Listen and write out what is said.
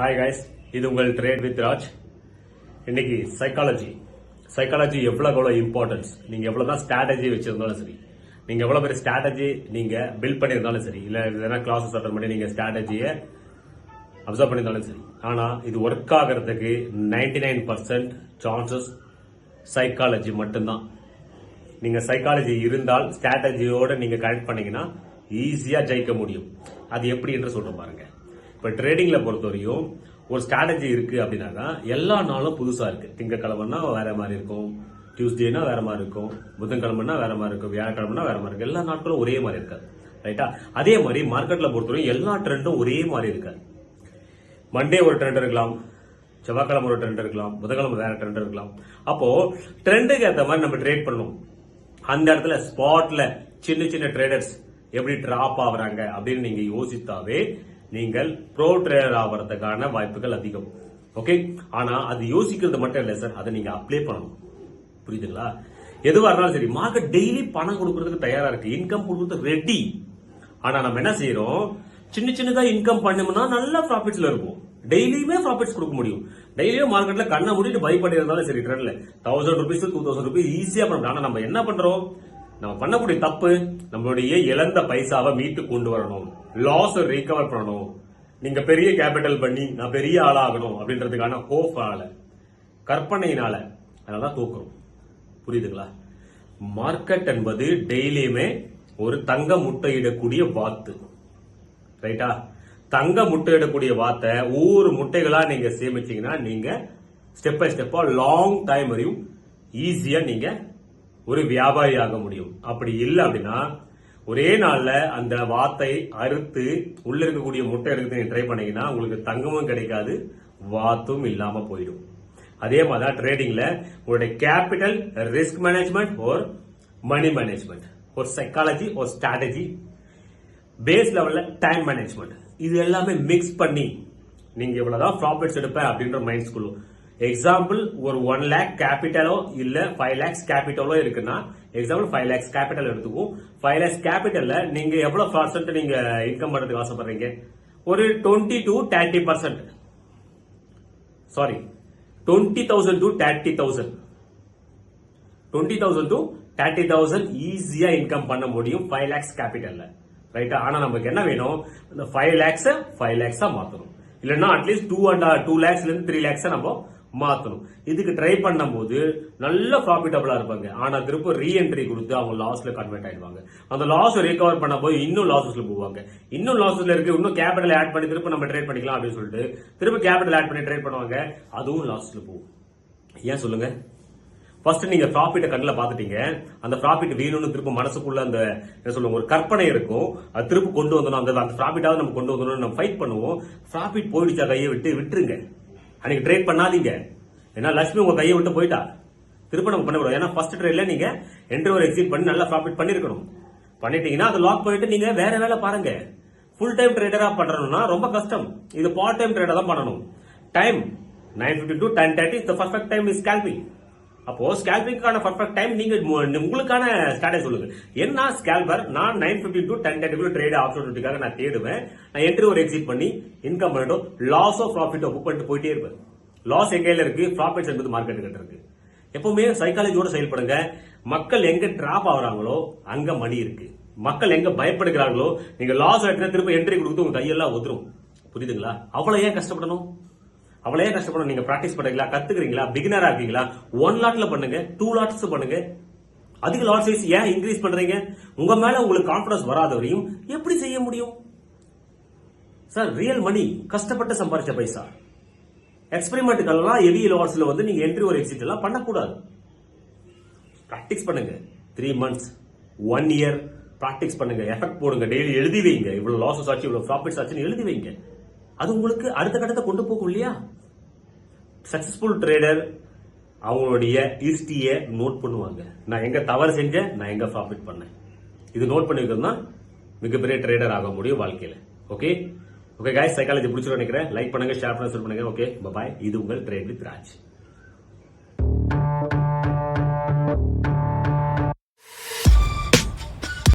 Hi guys இது உங்கள் trade with Raj இன்னைக்கு சைக்காலஜி சைக்காலஜி எவ்வளோ எவ்வளோ இம்பார்ட்டன்ஸ் நீங்கள் எவ்வளோ தான் ஸ்ட்ராட்டஜி வச்சுருந்தாலும் சரி நீங்கள் எவ்வளோ பெரிய ஸ்ட்ராட்டஜி நீங்கள் பில்ட் பண்ணியிருந்தாலும் சரி இல்லை எதனா கிளாஸஸ் அட்டன் பண்ணி நீங்கள் ஸ்ட்ராட்டஜியை அப்சர்வ் பண்ணியிருந்தாலும் சரி ஆனால் இது ஒர்க் ஆகிறதுக்கு 99% நைன் பர்சன்ட் சான்சஸ் சைக்காலஜி மட்டும்தான். நீங்கள் சைக்காலஜி இருந்தால் ஸ்ட்ராட்டஜியோடு நீங்கள் கனெக்ட் பண்ணீங்கன்னா ஈஸியாக ஜெயிக்க முடியும். அது எப்படி என்று சொல்றேன் பாருங்கள் இப்போ ட்ரேடிங்கில் பொறுத்த வரையும் ஒரு ஸ்ட்ராட்டஜி இருக்கு அப்படின்னாக்கா எல்லா நாளும் புதுசாக இருக்குது திங்கக்கிழமைனா வேறு மாதிரி இருக்கும். டியூஸ்டேனா வேற மாதிரி இருக்கும். புதன்கிழமைனா வேற மாதிரி இருக்கும். வியாழக்கிழமைனா வேற மாதிரி இருக்கும். எல்லா நாட்களும் ஒரே மாதிரி இருக்காது. ரைட்டா அதே மாதிரி மார்க்கெட்டில் பொறுத்தவரையும் எல்லா ட்ரெண்டும் ஒரே மாதிரி இருக்காது. மண்டே ஒரு ட்ரெண்ட் இருக்கலாம். செவ்வாய்க்கிழமை ஒரு ட்ரெண்ட் இருக்கலாம். புதன்கிழமை வேற ட்ரெண்ட் இருக்கலாம். அப்போ ட்ரெண்டுக்கு ஏற்ற மாதிரி நம்ம ட்ரேட் பண்ணணும். அந்த இடத்துல ஸ்பாட்ல சின்ன சின்ன ட்ரேடர்ஸ் எப்படி டிராப் ஆகுறாங்க அப்படின்னு நீங்க யோசித்தாவே நீங்கள் ப்ரோ ட்ரேடர் ஆகிறதுக்கான வாய்ப்புகள் அதிகம். ஓகே ஆனா அது யோசிக்கிறது மட்டும் இல்லை சார் அதை நீங்க அப்ளை பண்ணணும். புரியுதுங்களா? எதுவா இருந்தாலும் சரி மார்க்கெட் டெய்லி பணம் கொடுக்கறதுக்கு தயாரா இருக்கு. இன்கம் கொடுக்கறது ரெடி ஆனா நம்ம என்ன செய்யறோம் சின்ன சின்னதா இன்கம் பண்ணோம்னா நல்ல ப்ராஃபிட்ஸ்ல இருக்கும். டெய்லியுமே ப்ராஃபிட்ஸ் கொடுக்க முடியும். டெய்லியும் மார்க்கெட்ல கண்ணை மூடிட்டு பை பண்ணியிருந்தாலும் சரி ட்ரெண்ட்ல thousand rupees two thousand rupees ஈஸியா பண்ணலாம் ஆனா நம்ம என்ன பண்றோம்? நம்ம பண்ணக்கூடிய தப்பு நம்மளுடைய இழந்த பைசாவை மீட்டு கொண்டு வரணும். லாஸ் ரீகவர் பண்ணணும். நீங்க பெரிய கேபிட்டல் பண்ணி நான் பெரிய ஆளாகணும் அப்படின்றதுக்கான ஹோஃபால கற்பனையினால அதனால தூக்குறோம். புரியுதுங்களா? மார்க்கெட் என்பது டெய்லியுமே ஒரு தங்க முட்டையிடக்கூடிய வாத்து. ரைட்டா தங்க முட்டையிடக்கூடிய வாத்தை ஒவ்வொரு முட்டைகளா நீங்க சேமிச்சீங்கன்னா நீங்க ஸ்டெப் பை ஸ்டெப்பா லாங் டைம் வரையும் ஈஸியா நீங்க ஒரு வியாபாரி ஆக முடியும். அப்படி இல்லை அப்படின்னா ஒரே நாளில் அந்த வாத்தை அறுத்து உள்ள இருக்கக்கூடிய முட்டை எடுத்து ட்ரை பண்ணீங்கன்னா உங்களுக்கு தங்கமும் கிடைக்காது வாத்தும் இல்லாமல் போயிடும். அதே மாதிரி தான் ட்ரேடிங்கில் உங்களுடைய கேபிட்டல் ரிஸ்க் மேனேஜ்மெண்ட் ஒரு மணி மேனேஜ்மெண்ட் ஒரு சைக்காலஜி ஒரு ஸ்ட்ராட்டஜி பேஸ் லெவலில் டைம் மேனேஜ்மெண்ட் இது எல்லாமே மிக்ஸ் பண்ணி நீங்கள் இவ்வளோதான் ப்ராஃபிட்ஸ் எடுப்பேன் அப்படின்ற மைண்ட் எக்ஸாம்பிள் ஒரு ஒன் லேக் கேபிட்டலோ இல்ல ஃபைவ் லேக்ஸ் கேபிட்டலோ இருக்குன்னா எக்ஸாம்பிள் ஃபைவ் லேக்ஸ் கேபிட்டல் எடுத்துக்கும் ஃபைவ் லேக்ஸ் கேபிட்டல்ல நீங்க எவ்வளவு பர்சன்ட் நீங்க இன்கம் பண்றதுக்கு ஆசைப்படுறீங்க? ஒரு twenty to thirty percent sorry twenty thousand to thirty thousand twenty thousand to thirty thousand ஈஸியா இன்கம் பண்ண முடியும் ஃபைவ் லேக்ஸ் கேபிட்டல்ல ரைட்டா ஆனா நமக்கு என்ன வேணும்? இந்த ஃபைவ் லேக்ஸ் ஃபைவ் லேக்ஸா மாத்தணும். இல்லைன்னா at least two and two லேக்ஸ்ல இருந்து த்ரீ லேக்ஸ் நம்ம மாற்றணும் இதுக்கு ட்ரை பண்ணும்போது நல்ல ப்ராஃபிட்டபுளாக இருப்பாங்க. ஆனால் திரும்ப ரீஎன்ட்ரி கொடுத்து அவங்க லாஸில் கன்வெர்ட் ஆயிடுவாங்க. அந்த லாஸ் ரெக்கவர் பண்ணும்போது போய் இன்னும் லாஸஸில் போவாங்க. இன்னும் லாஸஸில் இருக்கு இன்னும் கேபிட்டல் ஆட் பண்ணி திரும்ப நம்ம ட்ரேட் பண்ணிக்கலாம் அப்படின்னு சொல்லிட்டு திரும்ப கேபிட்டல் ஆட் பண்ணி ட்ரேட் பண்ணுவாங்க. அதுவும் லாஸ்ல போகும். ஏன் சொல்லுங்க? ஃபர்ஸ்ட் நீங்க ப்ராஃபிட்டை கண்ணில் பார்த்துட்டீங்க. அந்த ப்ராஃபிட் வேணும்னு திரும்ப மனசுக்குள்ள அந்த என்ன சொல்லுவோம் ஒரு கற்பனை இருக்கும். அது திரும்ப கொண்டு வந்தணும் அந்த அந்த ப்ராஃபிட்டாவது நம்ம கொண்டு வந்தோம்னு நம்ம ஃபைட் பண்ணுவோம். ப்ராஃபிட் போயிடுச்சா கையை விட்டு விட்டுருங்க. அன்னைக்கு ட்ரேட் பண்ணாதீங்க. ஏன்னா லட்சுமி உங்க கையை விட்டு போயிட்டா. திருப்ப நம்ம பண்ணக்கூடாது ஏன்னா ஃபர்ஸ்ட் ட்ரேட்ல நீங்க என்ட்ரி ஒரு எக்ஸிட் பண்ணி நல்லா ப்ராஃபிட் பண்ணிருக்கணும். பண்ணிட்டீங்கன்னா அது லாக் பண்ணிட்டு நீங்க வேற வேலை பாருங்க. ஃபுல் டைம் ட்ரேடரா பண்றணும்னா ரொம்ப கஷ்டம். இது பார்ட் டைம் ட்ரேடர் தான் பண்ணணும். Time nine fifty to ten thirty the perfect time is scalping அப்போ ஸ்கேல்பிங்கான பர்ஃபெக்ட் டைம் நீங்க உங்களுக்கான ஸ்டாட்டஸ் சொல்லுங்க. என்ன ஸ்கேல்பர் நான் nine fifty to ten thirty trade ஆப்பர்ச்சுனிட்டிக்காக நான் தேடுவேன். நான் என்ட்ரி ஒரு எக்ஸிட் பண்ணி இன்கம் பண்ணிட்டோம் லாஸ் ஆஃப் புக் பண்ணிட்டு போயிட்டே இருப்பேன். லாஸ் எங்க கையில இருக்கு ப்ராஃபிட்ஸ் என்பது மார்க்கெட் கிட்ட இருக்கு. எப்பவுமே சைக்காலஜியோட செயல்படுங்க. மக்கள் எங்க டிராப் ஆகுறாங்களோ அங்க மணி இருக்கு. மக்கள் எங்க பயப்படுகிறார்களோ நீங்க லாஸ் ஆயிட்டு திரும்ப என்ட்ரி கொடுத்து உங்க கையெல்லாம் ஒதுரும். புரியுதுங்களா? அவ்வளவு ஏன் கஷ்டப்படணும்? அவ்வளவு ஏன் கஷ்டப்படணும் நீங்க பிராக்டிஸ் பண்றீங்களா? கத்துக்கிறீங்களா? பிகினரா இருக்கீங்களா ஒன் லாட்ல பண்ணுங்க. டூ லாட்ஸ் பண்ணுங்க. அதிக லாட் சைஸ் ஏன் இன்க்ரீஸ் பண்றீங்க? உங்க மேல உங்களுக்கு கான்பிடன்ஸ் வராத வரையும் எப்படி செய்ய முடியும்? சார் ரியல் மணி கஷ்டப்பட்டு சம்பாரிச்ச பைசா. எக்ஸ்பெரிமெண்ட்டுக்கெல்லாம் ஹெவி லாட்ஸ்ல வந்து நீங்க என்ட்ரி ஒரு எக்ஸிட் எல்லாம் பண்ணக்கூடாது. ப்ராக்டிஸ் பண்ணுங்க. Three months one year practice பண்ணுங்க. எஃபெக்ட் போடுங்க. டெய்லி எழுதி வைங்க. இவ்வளவு லாசஸ் ஆச்சு இவ்வளவு ப்ராஃபிட்ஸ் ஆச்சுன்னு எழுதி வைங்க. அது உங்களுக்கு அடுத்த கட்டத்தை கொண்டு போகும் இல்லையா? சக்சஸ்ஃபுல் ட்ரேடர் அவங்களுடைய ஹிஸ்டரியை நோட் பண்ணுவாங்க. நான் எங்க தவறு செஞ்சேன் நான் எங்க ப்ராஃபிட் பண்ணேன். இது நோட் பண்ணிருக்கோம்னா மிகப்பெரிய ட்ரேடர் ஆக முடியும் வாழ்க்கையில. ஓகே ஓகே காய் சைக்காலஜி பிடிச்சிருக்கோம் நினைக்கிறேன். லைக் பண்ணுங்க ஷேர் பண்ணுங்க share பண்ணுங்க. ஓகே பாய் இது உங்கள் ட்ரேட் வித் ராஜ்